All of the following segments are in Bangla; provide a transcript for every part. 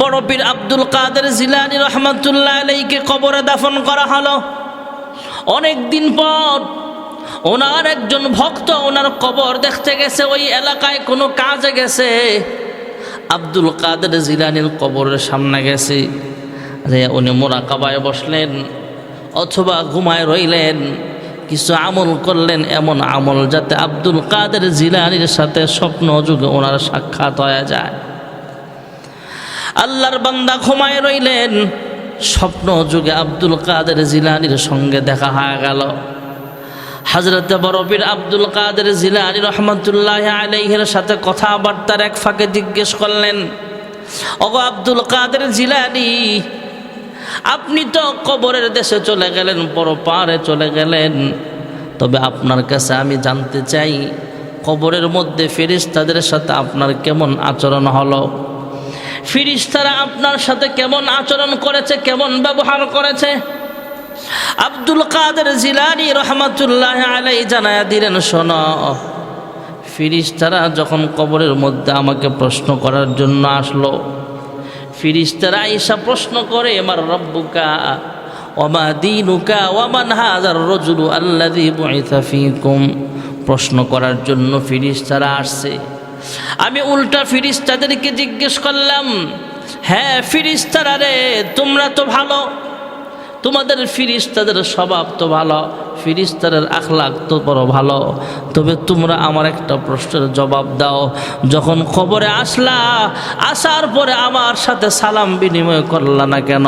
বড় পীর আব্দুল কাদের জিলানি রহমতুল্লাহ আলাইকে কবরে দাফন করা হলো। অনেক দিন পর ওনার একজন ভক্ত ওনার কবর দেখতে গেছে, ওই এলাকায় কোনো কাজে গেছে। আব্দুল কাদের জিলানির কবরের সামনে গেছে। যে উনি মোরাকাবায় বসলেন, অথবা ঘুমায় রইলেন, কিছু আমল করলেন, এমন আমল যাতে আব্দুল কাদের জিলানির সাথে স্বপ্ন যুগে ওনার সাক্ষাৎ হয়ে যায়। আল্লাহর বান্দা ঘুমায় রইলেন। স্বপ্ন যুগে আব্দুল কাদের জিলানির সঙ্গে দেখা হয়ে গেল। হাজরতে বরফির আব্দুল কাদের জিলানি রহমতুল্লাহ আলাইহের সাথে কথাবার্তার এক ফাঁকে জিজ্ঞেস করলেন, ওগো আব্দুল কাদের জিলানি, আপনি তো কবরের দেশে চলে গেলেন বড় পাহাড়ে চলে গেলেন। তবে আপনার কাছে আমি জানতে চাই, কবরের মধ্যে ফেরিস্তাদের সাথে আপনার কেমন আচরণ হলো? ফিরিস্তারা আপনার সাথে কেমন আচরণ করেছে, কেমন ব্যবহার করেছে? আব্দুল কাদের জিলানি রহমাতুল্লাহ আলাই জানায়া দিলেন, শোন, ফিরিস্তারা যখন কবরের মধ্যে আমাকে প্রশ্ন করার জন্য আসলো, ফিরিস্তারা আইসা প্রশ্ন করে, আমার রব্বুকা, ওমা দিনুকা ওমান হাজার রজুলু ফিকুম? প্রশ্ন করার জন্য ফিরিস্তারা আসছে। আমি উল্টা ফিরিস্তাদেরকে জিজ্ঞেস করলাম হ্যাঁ ফিরিস্তারা রে তোমরা তো ভালো। তোমাদের ফিরিস্তাদের স্বভাব তো ভালো, ফিরিস্তাদের আখলাক তো বড় ভালো। তবে তোমরা আমার একটা প্রশ্নের জবাব দাও। যখন খবরে আসলা, আসার পরে আমার সাথে সালাম বিনিময় করলা না কেন?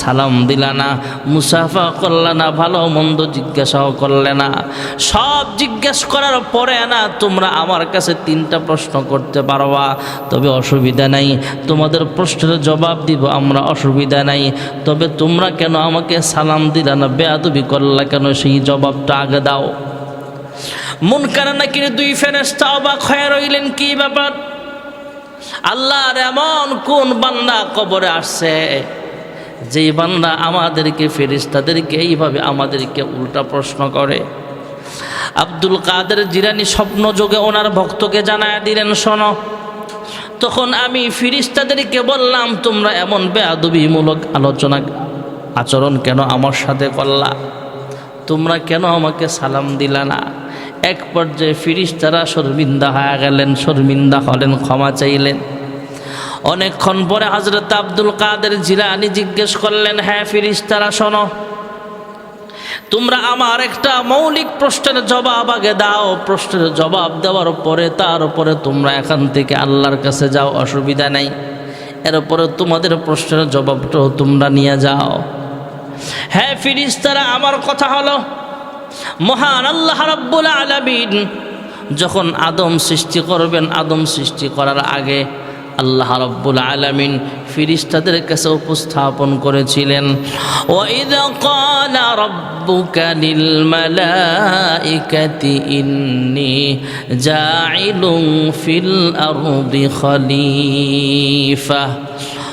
সালাম দিলা না, মুসাফা করলা না, ভালো মন্দ জিজ্ঞাসাও করলে না। সব জিজ্ঞেস করার পরে না তোমরা আমার কাছে তিনটা প্রশ্ন করতে পারবা। তবে অসুবিধা নাই, তোমাদের প্রশ্নের জবাব দিব, আমরা অসুবিধা নাই। তবে তোমরা কেন আমাকে সালাম দিলা না, বেয়াদবি করলা কেন? সেই জবাবটা আগে দাও। মন কানা নাকি দুই ফেরেস্তা অবাক হয়ে রইলেন, কি ব্যাপার? আল্লাহর এমন কোন বান্দা কবরে আসছে? যেই বান্দা আমাদেরকে ফেরিস্তাদেরকে এইভাবে আমাদেরকে উল্টা প্রশ্ন করে। আব্দুল কাদের জিরানি স্বপ্ন যোগে ওনার ভক্তকে জানায় দিলেন, শোনো, তখন আমি ফিরিস্তাদেরকে বললাম, তোমরা এমন বেয়াদবিমূলক আলোচনা আচরণ কেন আমার সাথে করলা? তোমরা কেন আমাকে সালাম দিলা না? এক পর্যায়ে ফিরিস্তারা শর্মিন্দা হয়ে গেলেন, শর্মিন্দা হলেন, ক্ষমা চাইলেন। অনেকক্ষণ পরে হজরত আব্দুল কাদের জিলানি জিজ্ঞেস করলেন হ্যাঁ ফিরিস্তারা, শোনো, তোমরা আমার একটা মৌলিক প্রশ্নের জবাব আগে দাও। প্রশ্নের জবাব দেওয়ার পরে, তার উপরে তোমরা এখান থেকে আল্লাহর কাছে যাও, অসুবিধা নেই। এরপরে তোমাদের প্রশ্নের জবাবটাও তোমরা নিয়ে যাও। হ্যাঁ ফিরিস্তারা, আমার কথা হলো, মহান আল্লাহ রাব্বুল আলামিন যখন আদম সৃষ্টি করবেন, আদম সৃষ্টি করার আগে আল্লাহ রব্বুল আলামিন ফিরিস্তাদের কাছে উপস্থাপন করেছিলেন, ওয়াইদ ক্বালা রাব্বুকা লিল মালাইকাতি ইন্নী জাইলুন ফিল আরদি খলিফা।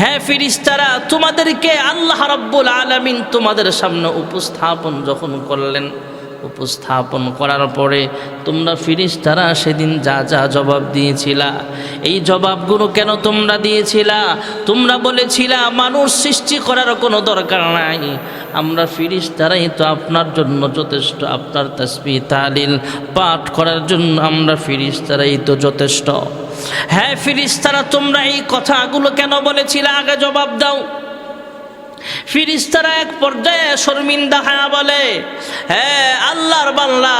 হ্যাঁ ফিরিস্তারা, তোমাদেরকে আল্লাহ রাব্বুল আলামিন তোমাদের সামনে উপস্থাপন যখন করলেন, উপস্থাপন করার পরে তোমরা ফিরিস্তারা সেদিন যা যা জবাব দিয়েছিলা। এই জবাবগুলো কেন তোমরা দিয়েছিলা? তোমরা বলেছিলা, মানুষ সৃষ্টি করার কোনো দরকার নাই। আমরা ফিরিস্তারাই তো আপনার জন্য যথেষ্ট, আপনার তসবি তালিল পাঠ করার জন্য আমরা ফিরিস্তারাই তো যথেষ্ট। হ্যাঁ ফিরিস্তারা, তোমরা এই কথাগুলো কেন বলেছিলে? আগে জবাব দাও। ফিরিস্তারা এক পর্যায়ে শর্মিন্দা হ্যাঁ বলে হ্যাঁ আল্লাহর বাল্লা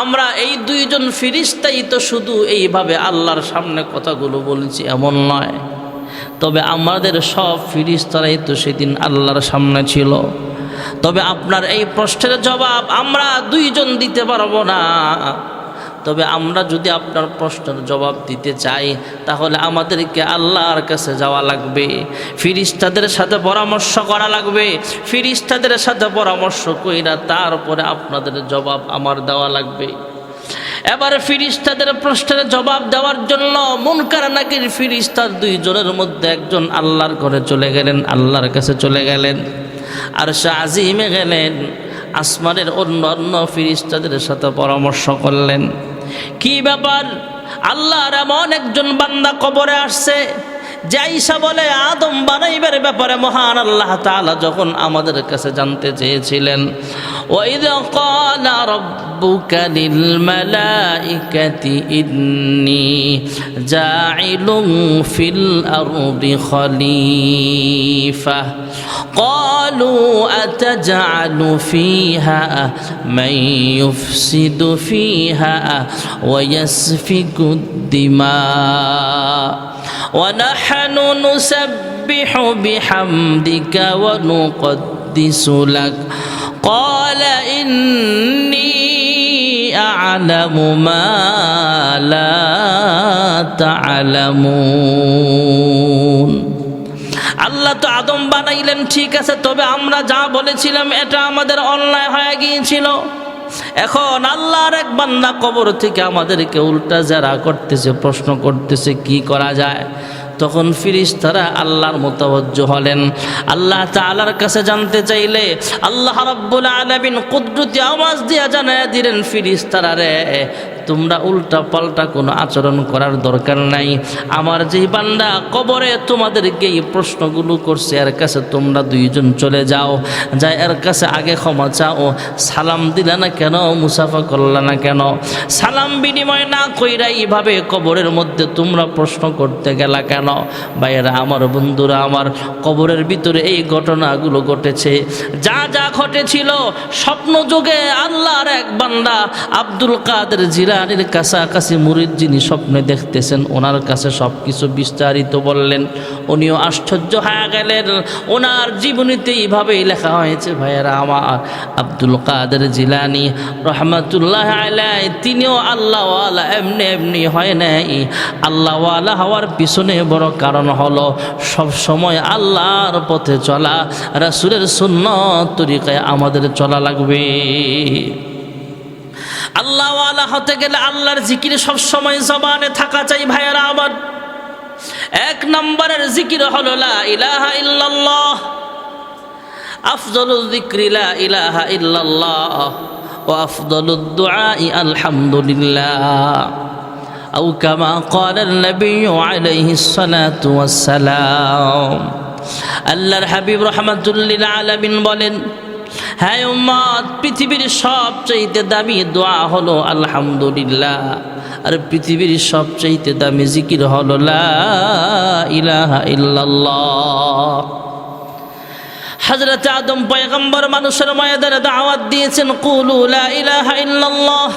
আমরা এই দুইজন ফিরিস্তাই তো শুধু এইভাবে আল্লাহর সামনে কথাগুলো বলছি, এমন নয়। তবে আমাদের সব ফিরিস্তারাই তো সেদিন আল্লাহর সামনে ছিল। তবে আপনার এই প্রশ্নের জবাব আমরা দুইজন দিতে পারব না। তবে আমরা যদি আপনার প্রশ্নের জবাব দিতে চাই, তাহলে আমাদেরকে আল্লাহর কাছে যাওয়া লাগবে। ফিরিস্তাদের সাথে পরামর্শ করা লাগবে। ফিরিস্তাদের সাথে পরামর্শ কইরা তারপরে আপনাদের জবাব আমার দেওয়া লাগবে। এবার ফিরিস্তাদের প্রশ্নের জবাব দেওয়ার জন্য মুনকার নাকির ফিরিস্তার দুইজনের মধ্যে একজন আল্লাহর ঘরে চলে গেলেন, আল্লাহর কাছে চলে গেলেন। আর সে আজিমে গেলেন। আসমানের অন্য অন্য ফিরিস্তাদের সাথে পরামর্শ করলেন। কি ব্যাপার? আল্লাহর এমন একজন বান্দা কবরে আসছে যাইসা বলে আদম বানাইবার ব্যাপারে মহান আল্লাহ তাআলা যখন আমাদের কাছে জানতে চেয়েছিলেন ওয়াইদ ক্বালা রাব্বুকা লিল মালাইকাতি ইন্নী জাইলুন ফিল আরদি খলিফা قالوا أتجعل فيها من يفسد فيها ويسفك الدماء ونحن نسبح بحمدك ونقدس لك قال إني أعلم ما لا تعلمون আল্লাহ তো আদম বানাইলেন ঠিক আছে তবে আমরা যা বলেছিলাম এটা আমাদের অন্যায় হয়ে গিয়েছিল এখন আল্লাহর এক বান্না কবর থেকে আমাদেরকে উল্টা যারা করতেছে, প্রশ্ন করতেছে, কি করা যায়? তখন ফিরিস তারা আল্লাহর মোতাবজ্জ হলেন। আল্লাহ তালার কাছে জানতে চাইলে আল্লাহ রব্বুল আলমিন কুদরতি আওয়াজ দিয়া জানায় দিলেন ফিরিস তারা রে তোমরা উল্টা পাল্টা কোনো আচরণ করার দরকার নাই। আমার যেই বান্দা কবরে তোমাদেরকে এই প্রশ্নগুলো করছে, এর কাছে তোমরা দুইজন চলে যাও। যা এর কাছে আগে ক্ষমা চাও। সালাম দিলে না কেন? মুসাফা করলে না কেন? সালাম বিনিময় না কইরা এইভাবে কবরের মধ্যে তোমরা প্রশ্ন করতে গেলা কেন? ভাইয়েরা, আমার বন্ধুরা, আমার কবরের ভিতরে এই ঘটনাগুলো ঘটেছে। যা যা ঘটেছিল স্বপ্ন যুগে আল্লাহর এক বান্দা আব্দুল কাদের জিলানির কাছাকাছি মুরিদ যিনি স্বপ্নে দেখতেছেন, ওনার কাছে সব কিছু বিস্তারিত বললেন। উনিও আশ্চর্য হয়ে গেলেন। ওনার জীবনীতে এইভাবেই লেখা হয়েছে, ভাইয়েরা, আমার আব্দুল কাদের জিলানি রহমতুল্লাহ আলাই তিনিও আল্লাহওয়ালা, এমনি এমনি হয় নাই। আল্লাহওয়ালা হওয়ার পিছনে বড় কারণ হলো সব সময় আল্লাহর পথে চলা, রাসুলের সুন্নত তরিকায় আমাদের চলা লাগবে। আল্লাহওয়ালা হতে গেলে আল্লাহর জিকির সব সময় জবানে থাকা চাই ভাইয়েরা আমার এক নম্বরের জিকির হলো লা ইলাহা ইল্লাল্লাহ আফজলুল যিকরি লা ইলাহা ইল্লাল্লাহ ওয়া আফদলুদ দুআই আলহামদুলিল্লাহ أو كما قال النبي عليه الصلاة والسلام আল্লাহর হাবিব রহমাতুল্লিল আলামিন বলেন হ্যাঁ উম্মত, পৃথিবীর সবচাইতে দামি দোয়া হলো আলহামদুলিল্লাহ। আর পৃথিবীর সবচাইতে দামি জিকির হলো লা ইলাহা ইল্লাল্লাহ। হজরত আদম পয়গম্বর মানুষের ময়দানে দাওয়াত দিয়েছেন, কুলু ইলাহা ইল্লাল্লাহ।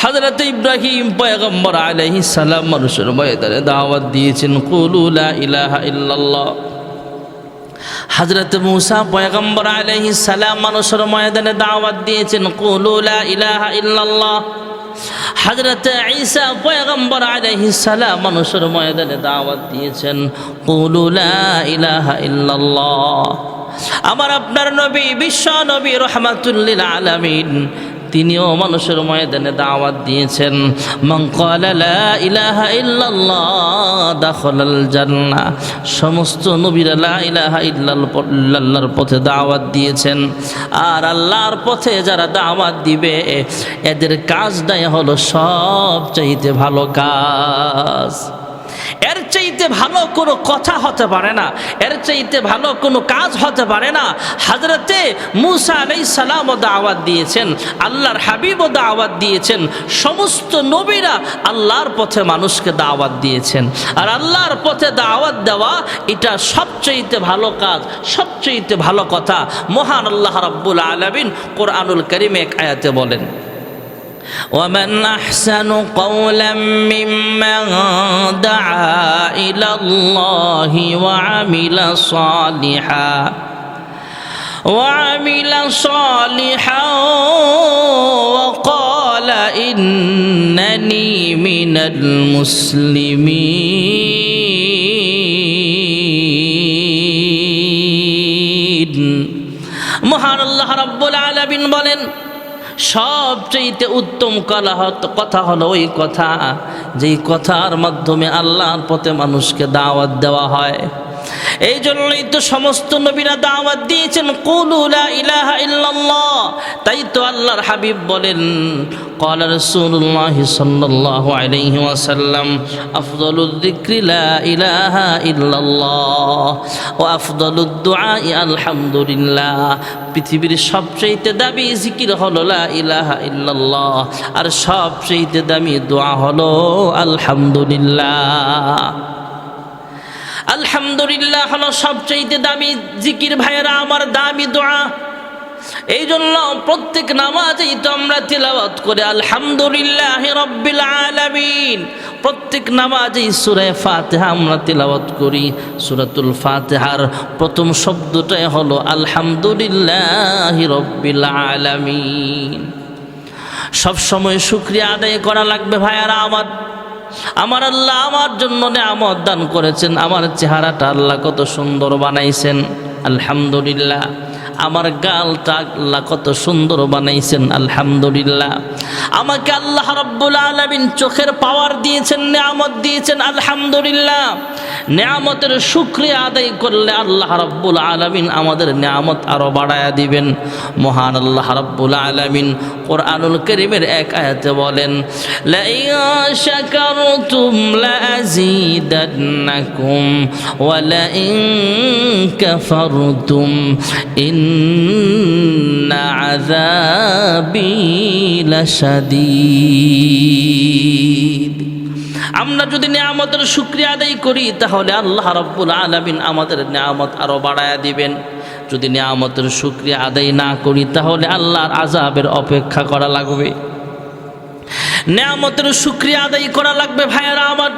হজরত ইব্রাহিম পয়গম্বর আলাইহিস সালাম মানুষের ময়দানে দাওয়াত দিয়েছেন, কুলু লা ইলাহা ইল্লাল্লাহ। হজরত মুসা পয়গম্বর আলহি সালাম মানুষের ময়দানে দাওয়াত দিয়েছেন কুলুলা ইলাহা ইল্লাল্লাহ। হজরত ঈসা পয়গম্বর আলহি সালাম মানুষের ময়দানে দাওয়াত দিয়েছেন কুলুলা ইলাহা ইল্লাল্লাহ। আমার আপনার নবী, বিশ্ব নবী রহমাতুল্লিল আলামিন তিনিও মানুষের ময়দানে দাওয়াত দিয়েছেন। ক্বালা লা ইলাহা ইল্লাল্লাহ সমস্ত নবীরা ইল্লাল্লাহর পথে দাওয়াত দিয়েছেন। আর আল্লাহর পথে যারা দাওয়াত দিবে, এদের কাজটাই হলো সব চাইতে ভালো কাজ। এর চাইতে ভালো কোনো কথা হতে পারে না। এর চাইতে ভালো কোনো কাজ হতে পারে না। হাজরতে মুসা আলাই সালামও দাওয়াত দিয়েছেন, আল্লাহর হাবিবও দাওয়াত দিয়েছেন, সমস্ত নবীরা আল্লাহর পথে মানুষকে দাওয়াত দিয়েছেন। আর আল্লাহর পথে দাওয়াত দেওয়া এটা সবচাইতে ভালো কাজ, সবচাইতে ভালো কথা। মহান আল্লাহ রাব্বুল আলমিন কোরআনুল করিম এক আয়াতে বলেন ومن احسن قولا ممن دعا الى الله وعمل صالحا وعمل صالحا وقال اني المسلمين মহান আল্লাহ রাব্বুল আলামিন বলেন সবচেয়ে উত্তম কলা কথা হলো ওই কথা, যেই কথার মাধ্যমে আল্লাহর পথে মানুষকে দাওয়াত দেওয়া হয়। এই জন্যই তো সমস্ত নবীরা দাওয়াত দিয়েছেন কুলু লা ইলাহা ইল্লাল্লাহ তাই তো আল্লাহর হাবিব বলেন قال رسول الله صلى الله عليه وسلم أفضل الذكر لا إله إلا الله وأفضل الدعاء الحمد لله পৃথিবীর সবচেয়ে দামি জিকির হলো লা ইলাহা ইল্লাল্লাহ আর সবচেয়ে দামি দোয়া হলো আলহামদুলিল্লাহ আলহামদুলিল্লাহ হলো সবচেয়ে দামি জিকির ভাইয়েরা, আমার দামি দোয়া। এই জন্য প্রত্যেক নামাজেই তো আমরা তিলাওয়াত করে, আলহামদুলিল্লাহ রব্বিল আলামিন। প্রত্যেক নামাজেই সুরে ফাতেহা আমরা তিলাওয়াত করি, সুরাতুল ফাতেহার প্রথম শব্দটাই হলো আলহামদুলিল্লাহ রব্বিল আলামিন। সব সময় শুক্রিয়া আদায় করা লাগবে ভাইয়ারা আমার। আমার আল্লাহ আমার জন্য নেয়ামত দান করেছেন। আমার চেহারাটা আল্লাহ কত সুন্দর বানাইছেন। আলহামদুলিল্লাহ। আমার গালটা আল্লাহ কত সুন্দর বানাইছেন আলহামদুলিল্লাহ আমাকে আল্লাহ রব্বুল আলমিন চোখের পাওয়ার দিয়েছেন নেয়ামত দিয়েছেন আলহামদুলিল্লাহ নেয়ামতের শুক্রিয়া আদায় করলে আল্লাহ রব্বুল আলমিন আমাদের নেয়ামত আরও বাড়ায়া দিবেন মহান আল্লাহ রব্বুল আলমিন কোরআনুল করিমের এক আয়াতে বলেন لئن شكرتم لأزيدنكم ولئن كفرتم إن عذابي لشديد আমরা যদি নিয়ামতের শুক্রিয়া আদায় করি তাহলে আল্লাহ রব্বুল আলমিন আমাদের নিয়ামত আরও বাড়ায়া দিবেন যদি নিয়ামতের শুক্রিয়া আদায় না করি তাহলে আল্লাহর আজাবের অপেক্ষা করা লাগবে নিয়ামতের শুক্রিয়া আদায় করা লাগবে ভাইয়ারা আমার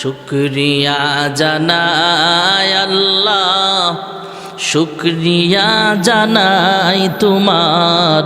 শুক্রিয়া জানাই আল্লাহ শুক্রিয়া জানাই তোমার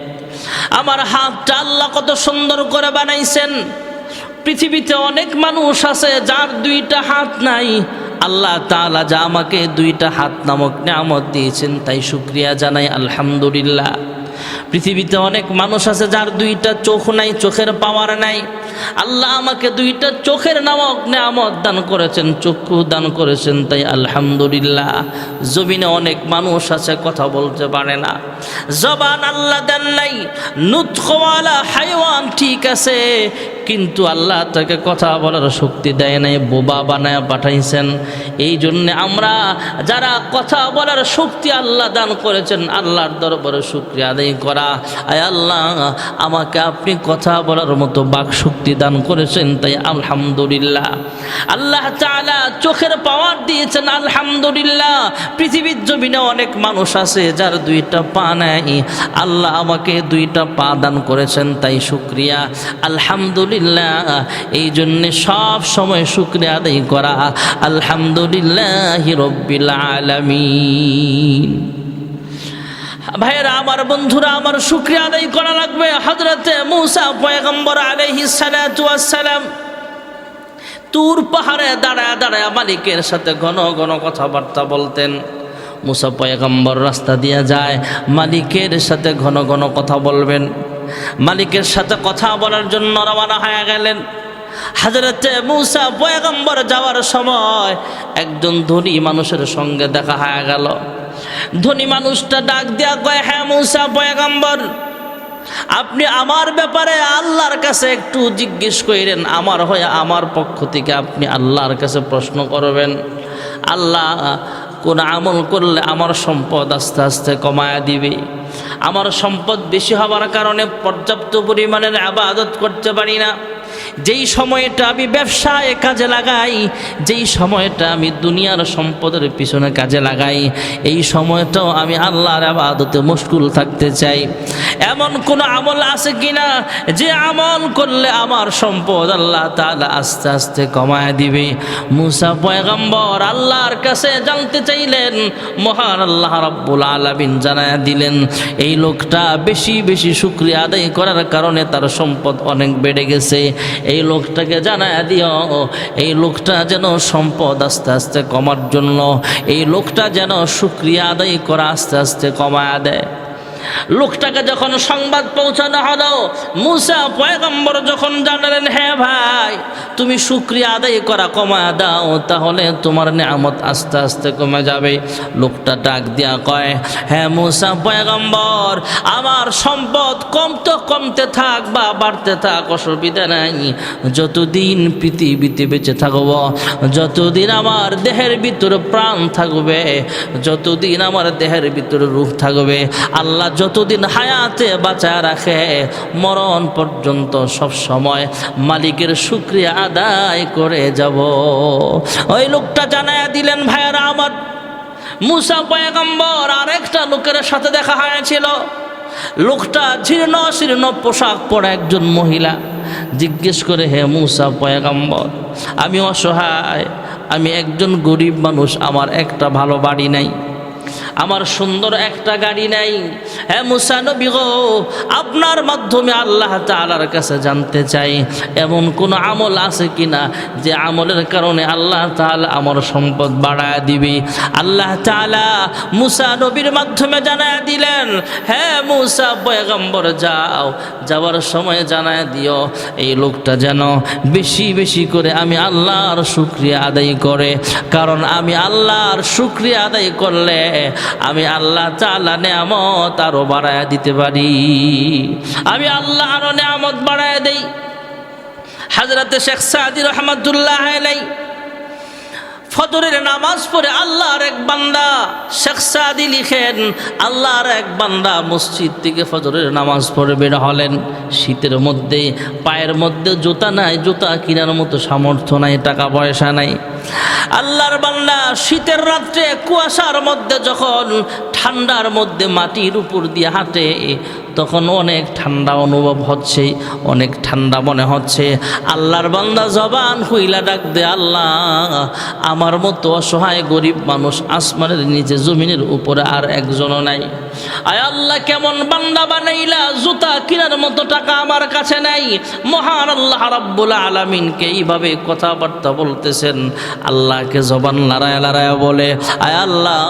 আমার হাতটা আল্লাহ কত সুন্দর করে বানাইছেন। পৃথিবীতে অনেক মানুষ আছে যার দুইটা হাত নাই। আল্লাহ তালা যা আমাকে দুইটা হাত নামক নামত দিয়েছেন, তাই শুক্রিয়া জানাই, আলহামদুলিল্লাহ। পৃথিবীতে অনেক মানুষ আছে যার দুইটা চোখ নাই, চোখের পাওয়ার নাই। আল্লাহ আমাকে দুইটা চোখের নামক নেয়ামত দান করেছেন, চক্ষু দান করেছেন, তাই আলহামদুলিল্লাহ। জমিনে অনেক মানুষ আছে, কথা বলতে পারে না। জবান আল্লাহ দেন নাই নুৎখওয়ালা হাইওয়ান ঠিক আছে কিন্তু আল্লাহ তাকে কথা বলার শক্তি দেয় নাই, বোবা বানায় পাঠাইছেন। এই জন্যে আমরা যারা কথা বলার শক্তি আল্লাহ দান করেছেন, আল্লাহর দরবারে শুক্রিয়া আদায় করা। আয় আল্লাহ, আমাকে আপনি কথা বলার মতো বাক শক্তি দান করেছেন, তাই আলহামদুলিল্লাহ। আল্লাহ তাআলা চোখের পাওয়ার দিয়েছেন, আলহামদুলিল্লাহ। পৃথিবীর জমিনে অনেক মানুষ আছে, যার দুইটা পা নাই। আল্লাহ আমাকে দুইটা পা দান করেছেন, তাই শুক্রিয়া। আলহামদুলিল্লাহ। এই জন্যে সব সময় শুক্রিয়া আদায় করা আলহামদুলিল্লাহ রব্বিল আলামিন। ভাইয়েরা, আমার বন্ধুরা, আমার শুক্রিয়া আদায় করা লাগবে। হজরতে মুসা পয়গম্বর আলহি সালাম তুর পাহাড়ে দাঁড়ায় দাঁড়ায় মালিকের সাথে ঘন ঘন কথাবার্তা বলতেন। মুসা পয়গম্বর রাস্তা দিয়ে যায়, মালিকের সাথে ঘন ঘন কথা বলবেন। মালিকের সাথে কথা বলার জন্য রওনা হয়ে গেলেন। হাজরতে মুসা পয়গম্বর যাওয়ার সময় একজন ধনী মানুষের সঙ্গে দেখা হয়ে গেল। ধনী মানুষটা ডাক দেয়া কয় হ্যাঁ মুসা পয়গম্বর, আপনি আমার ব্যাপারে আল্লাহর কাছে একটু জিজ্ঞেস করেন আমার হয়ে আমার পক্ষ থেকে আপনি আল্লাহর কাছে প্রশ্ন করবেন। আল্লাহ কোন আমল করলে আমার সম্পদ আস্তে আস্তে কমায়া দিবে। আমার সম্পদ বেশি হওয়ার কারণে পর্যাপ্ত পরিমাণের আবাদত করতে পারি না। যেই সময়টা আমি ব্যবসায় কাজে লাগাই, যেই সময়টা আমি দুনিয়ার সম্পদের পিছনে কাজে লাগাই, এই সময়টাও আমি আল্লাহর আবাদতে মুশকুল থাকতে চাই। এমন কোন আমল আছে কিনা? যে আমল করলে আমার সম্পদ আল্লাহ তাআলা আস্তে আস্তে কমায় দিবে। মুসা পয়গম্বর আল্লাহর কাছে জানতে চাইলেন, মহান আল্লাহ রাব্বুল আলামিন জানায় দিলেন, এই লোকটা বেশি বেশি শুক্রিয়া আদায় করার কারণে তার সম্পদ অনেক বেড়ে গেছে। এই লোকটাকে জানায় দিও, এই লোকটা যেন সম্পদ আস্তে আস্তে কমার জন্য, এই লোকটা যেন সুক্রিয়া আদায় করা আস্তে আস্তে কমায় দেয়। লোকটাকে যখন সংবাদ পৌঁছানো হলো, মুসা পয়গম্বর যখন জানালেন হ্যাঁ ভাই, তুমি শুক্রিয়া আদায় করা কমা দাও, তাহলে তোমার নিয়ামত আস্তে আস্তে কমে যাবে। লোকটা ডাক দিয়া কয় হ্যাঁ মুসা পয়গম্বর, আমার সম্পদ কমতে কমতে থাক বা বাড়তে থাক, অসুবিধা নাই। যতদিন পৃথিবীতে বেঁচে থাকব, যতদিন আমার দেহের ভিতরে প্রাণ থাকবে, যতদিন আমার দেহের ভিতরে রূপ থাকবে, আল্লাহ যতদিন হায়াতে বাঁচায় রাখে, মরণ পর্যন্ত সব সময় মালিকের শুক্রিয়া আদায় করে যাব। ওই লোকটা জানায় দিলেন, ভাইয়ারা আমার, মুসা পয়গম্বর আরেকটা লোকের সাথে দেখা হয়েছিল। লোকটা জীর্ণ শীর্ণ পোশাক পরা একজন মহিলা। জিজ্ঞেস করে, হে মুসা পয়গম্বর, আমি অসহায়, আমি একজন গরিব মানুষ, আমার একটা ভালো বাড়ি নাই। আমার সুন্দর একটা গাড়ি নাই। হ্যাঁ মুসানবী গো, আপনার মাধ্যমে আল্লাহ তালার কাছে জানতে চাই, এমন কোন আমল আছে কিনা যে আমলের কারণে আল্লাহ তাআলা আমার সম্পদ বাড়ায় দিবে? আল্লাহ তাআলা মুসা নবীর মাধ্যমে জানায় দিলেন হ্যাঁ মুসা পয়গম্বর যাও, যাওয়ার সময় জানায় দিও, এই লোকটা যেন বেশি বেশি করে আমি আল্লাহর শুক্রিয়া আদায় করে। কারণ আমি আল্লাহর শুক্রিয়া আদায় করলে আমি আল্লাহ তাআলা নেয়ামত আরও বাড়ায় দিতে পারি। আমি আল্লাহ আরও নেয়ামত বাড়ায় দেই। হাজরাতে শেখ সাদি রহমতুল্লাহ আলাই ফজরের নামাজ পড়ে আল্লাহর এক বান্দা শেখ সাদি লিখেন, আল্লাহর এক বান্দা মসজিদ থেকে ফজরের নামাজ পড়ে বের হলেন। শীতের মধ্যে, পায়ের মধ্যে জুতা নাই, জুতা কেনার মতো সামর্থ্য নাই, টাকা পয়সা নাই। আল্লাহর বান্দা শীতের রাত্রে কুয়াশার মধ্যে যখন ঠান্ডার মধ্যে মাটির উপর দিয়ে হাঁটে, তখন অনেক ঠান্ডা অনুভব হচ্ছে, অনেক ঠান্ডা মনে হচ্ছে। আল্লাহর বান্দা জবান হইলা ডাক দে, আল্লাহ, আমার মতো অসহায় গরিব মানুষ আসমানের নিচে জমিনের উপরে আর একজনও নাই। আয় আল্লাহ, কেমন বান্দা বানাইলা, জুতা কেনার মতো টাকা আমার কাছে নাই। মহান আল্লাহ রাব্বুল আলামিনকে এইভাবে কথাবার্তা বলতেছেন। আল্লাহকে জবান লড়ায় লড়ায় বলে, আয় আল্লাহ,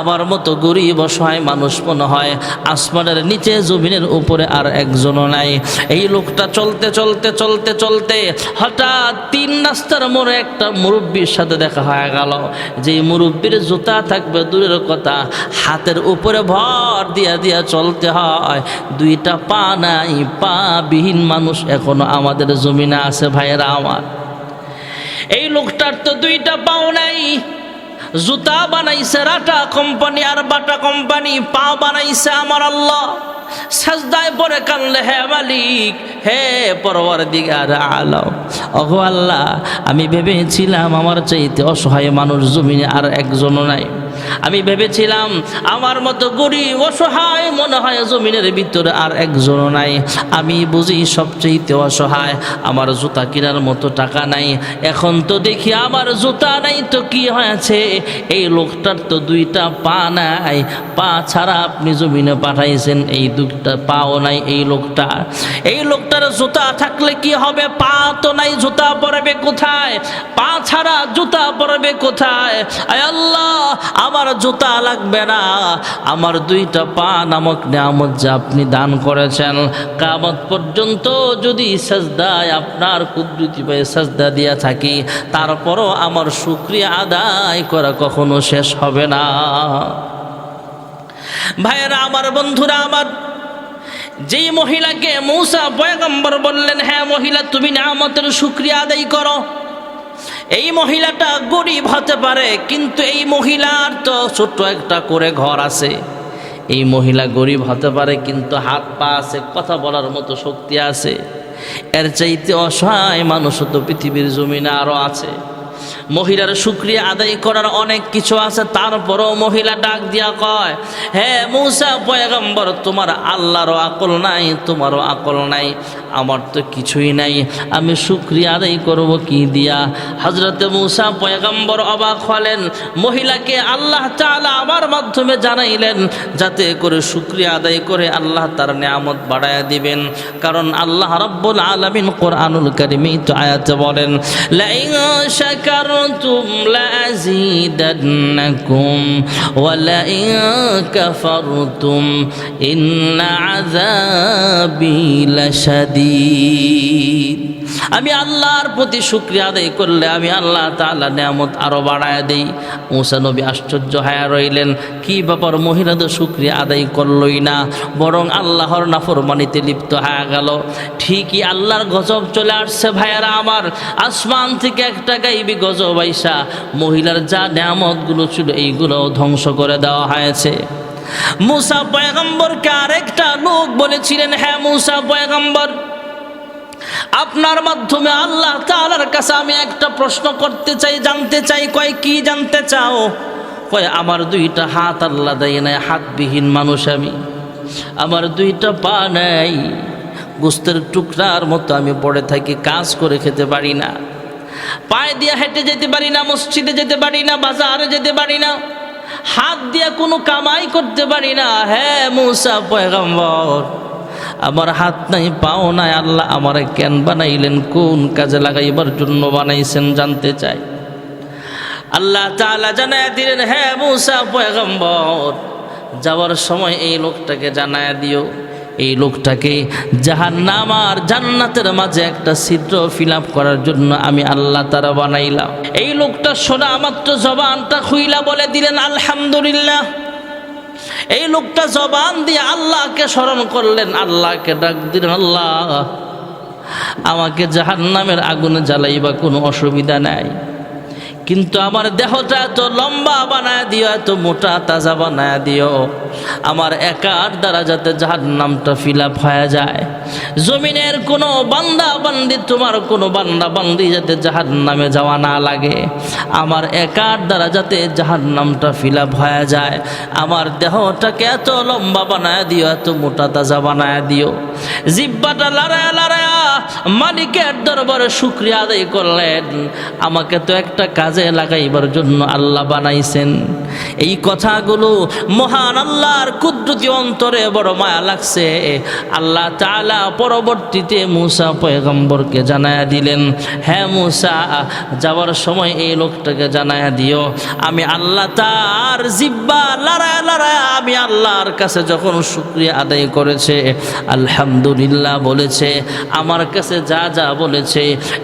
আমার মতো গরিব অসহায় মানুষ মনে হয় আসমানের নিচে জমিনের উপরে আর একজনও নাই। এই লোকটা চলতে চলতে চলতে চলতে হঠাৎ তিন রাস্তার মোড়ে একটা মুরব্বীর সাথে দেখা হয়ে গেল। যে মুরব্বীর জুতা থাকবে, দূরের কথা, হাতের উপরে ভর দিয়া দিয়া চলতে হয়। দুইটা পা নাই, পা বিহীন মানুষ এখনও আমাদের জমিনে আছে, ভাইয়েরা আমার। এই লোকটার তো দুইটা পাও নাই। জুতা বানাইছে রাটা কোম্পানি আর বাটা কোম্পানি, পা বানাইছে আমার আল্লাহ। সাজদায় পরে কানলে হে মালিক, হে পরবর দিগার আলম ওগো আল্লাহ, আমি ভেবেছিলাম আমার চাইতে অসহায় মানুষ জমিনে আর একজনও নাই। আমি ভেবেছিলাম, আমার মতো গরিব অসহায়, মনে হয় জমিনের ভিতরে আর একজনও নাই। আমি বুঝি সবচেয়ে অসহায়, আমার জুতা কেনার মতো টাকা নাই। এখন তো দেখি আমার জুতা নাই, তো কি হয়েছে? এই লোকটার তো দুইটা পা নাই। পা ছাড়া আপনি জমিনে পাঠাইছেন, এই দুটা পাও নাই এই লোকটা। এই লোকটার জুতা থাকলে কি হবে? পা তো নাই, জুতা পরবে কোথায়? পা ছাড়া জুতা পরবে কোথায়? আল্লাহ আমার জুতা লাগবে না। আমার দুইটা পা নামক নিয়ামত যা আপনি দান করেছেন কামত পর্যন্ত যদি সাজদায় আপনার কুদরতি পায়ে সাজদা দিয়া থাকি, তারপরও আমার শুক্রিয়া আদায় করা কখনো শেষ হবে না। ভাইয়েরা, আমার বন্ধুরা, আমার যেই মহিলাকে মৌসা পয়গম্বর বললেন হ্যাঁ মহিলা, তুমি নামতের শুক্রিয়া আদায় করো। এই মহিলাটা গরিব হতে পারে, কিন্তু এই মহিলার তো ছোট্ট একটা করে ঘর আছে। এই মহিলা গরিব হতে পারে, কিন্তু হাত পা আছে, কথা বলার মতো শক্তি আছে। এর চাইতে অসহায় মানুষ তো পৃথিবীর জমিনে আরও আছে। মহিলার শুক্রিয়া আদায় করার অনেক কিছু আছে, তারপরও মহিলা ডাক দিয়া কয় হ্যাঁ মৌসা, পয়গম্বর, তোমার আল্লাহরও আকল নাই, তোমারও আকল নাই। আমার তো কিছুই নাই। আমি শুক্রিয়া আদায় করব কি দিয়া? হজরতে মুসা পয়গম্বর অবাক হলেন। মহিলাকে আল্লাহ তাআলা আমার মাধ্যমে জানাইলেন, যাতে করে শুক্রিয়া আদায় করে আল্লাহ তার নিয়ামত বাড়ায় দিবেন। কারণ আল্লাহ রব্বুল আলামিন কোরআনুল কারিমে তো আয়াতে বলেন, লাইন ওয়া ইন্না আযাবি লাশাদীদ আমি আল্লাহর প্রতি শুক্রিয়া আদায় করলে আমি আল্লাহ তাআলা নিয়ামত আরও বাড়ায় দেই। মুসা নবী আশ্চর্য হায়া রইলেন, কি ব্যাপার মহিলা তো শুক্রিয়া আদায় করলই না, বরং আল্লাহর নাফরমানিতে লিপ্ত হয়ে গেল। ঠিকই আল্লাহর গজব চলে আসছে ভাইয়ারা আমার, আসমান থেকে একটা গাইবি গজব আইসা, মহিলার যা নিয়ামতগুলো ছিল এইগুলো ধ্বংস করে দেওয়া হয়েছে। মুসা পয়গম্বরকে আরেকটা লোক বলেছিলেন হ্যাঁ মুসা পয়গম্বর। আপনার মাধ্যমে আল্লাহ তাআলার কাছে আমি একটা প্রশ্ন করতে চাই, জানতে চাই, কয়, কি জানতে চাও? কয়, আমার দুইটা হাত আল্লাহ দেয় নাই, হাতবিহীন মানুষ আমি। আমার দুইটা পা নাই, গোস্তের টুকরার মতো আমি পড়ে থাকি, কাজ করে খেতে পারি না। পায়ে দিয়ে হেঁটে যেতে পারি না, মসজিদে যেতে পারি না, বাজারে যেতে পারি না, হাত দিয়ে কোনো কামাই করতে পারি না। হ্যাঁ মুসা পয়গম্বর। আমার হাত নাই, পাও নাই, আল্লাহ আমার কেন বানাইলেন, কোন কাজে লাগাইবার জন্য বানাইছেন জানতে চাই। আল্লাহ তাআলা জানায় দিলেন হ্যাঁ মুসা পয়গম্বর, যাওয়ার সময় এই লোকটাকে জানায় দিও। এই লোকটাকে জাহান্নাম আর জান্নাতের মাঝে একটা ছিদ্র ফিল করার জন্য আমি আল্লাহ তারা বানাইলাম। এই লোকটা শোনা মাত্র জবানটা খুইলা বলে দিলেন, আলহামদুলিল্লাহ। এই লোকটা জবান দিয়ে আল্লাহকে স্মরণ করলেন, আল্লাহকে ডাক দিলেন, আল্লাহ, আমাকে জাহান্নামের আগুনে জ্বালাইবা কোনো অসুবিধা নাই। কিন্তু আমার দেহটা এত লম্বা বানায় দিও, এত মোটা তাজা বানায় দিও। আমার একার দ্বারা যাতে যাহার নামটা ফিল আপ হয়ে যায়। জমিনের কোনো বান্দা বান্দি, তোমার কোনো বান্দা বান্দি যাতে যাহার নামে যাওয়া না লাগে। আমার একার দ্বারা যাতে যাহার নামটা ফিল আপ হয়ে যায়। আমার দেহটাকে এত লম্বা বানায় দিও, এত মোটা তাজা বানায় দিও। জিব্বাটা লড়ায়া লড়ায়া মালিকের দরবারে শুক্রিয়া আদায় করলেন। আমাকে তো একটা কাজে লাগাইবার জন্য আল্লাহ বানাইছেন। এই কথাগুলো মহান আল্লাহর কুদরতি অন্তরে বড় মায়া লাগছে। আল্লাহ তাআলা পরবর্তীতে মুসা পয়গম্বরকে জানায়া দিলেন হ্যাঁ মুসা, যাওয়ার সময় এই লোকটাকে জানায়া দিও। আমি আল্লাহ তার জিব্বা লড়ায় লড়ায় আমি আল্লাহর কাছে যখন শুক্রিয়া আদায় করেছে, আলহামদুলিল্লাহ বলেছে, আমার কাছে যা যা বলেছে,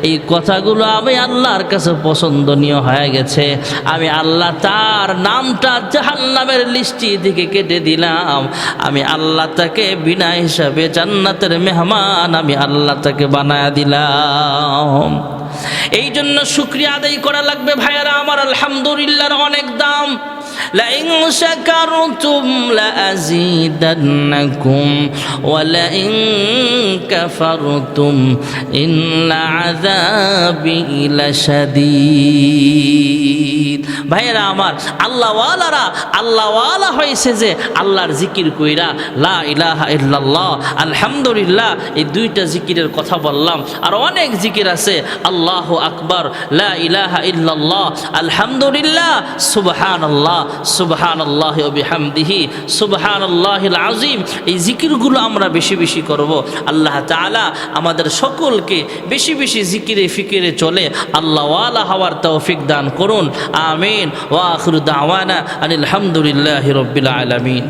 এই কথাগুলো আমি আল্লাহর কাছে পছন্দনীয় হয়ে গেছে। আমি আল্লাহ তার নামটা জাহান্নামের লিস্টি থেকে কেটে দিলাম আমি আল্লাহ তাকে বিনা হিসাবে জান্নাতের মেহমান আমি আল্লাহ তাকে বানায় দিলাম এই জন্য শুক্রিয়া আদায় করা লাগবে ভাইয়ারা আমার আলহামদুলিল্লাহর অনেক দাম لئن شكرتم لأزيدنكم ولئن كفرتم إن عذابي لشديد ভাইয়েরা আমার, আল্লাহওয়ালারা, আল্লাহওয়ালা হয়েছে যে আল্লাহর জিকির কইরা লা ইলাহা ইল্লাল্লাহ, আলহামদুলিল্লাহ, এই দুইটা জিকিরের কথা বললাম। আর অনেক জিকির আছে, আল্লাহ আকবর, লা ইলাহা ইল্লাল্লাহ, আলহামদুলিল্লাহ, সুবহানাল্লাহ সুবহান আল্লাহ বিহামদিহি সুবহান আল্লাহিল আজিম এই জিকিরগুলো আমরা বেশি বেশি করব। আল্লাহ তাআলা আমাদের সকলকে বেশি বেশি জিকিরে ফিকিরে চলে, আল্লাহওয়ালা হওয়ার তৌফিক দান করুন। আমিন ওয়া আখিরু দাওয়ানা আনিল হামদুলিল্লাহি রাব্বিল আলামিন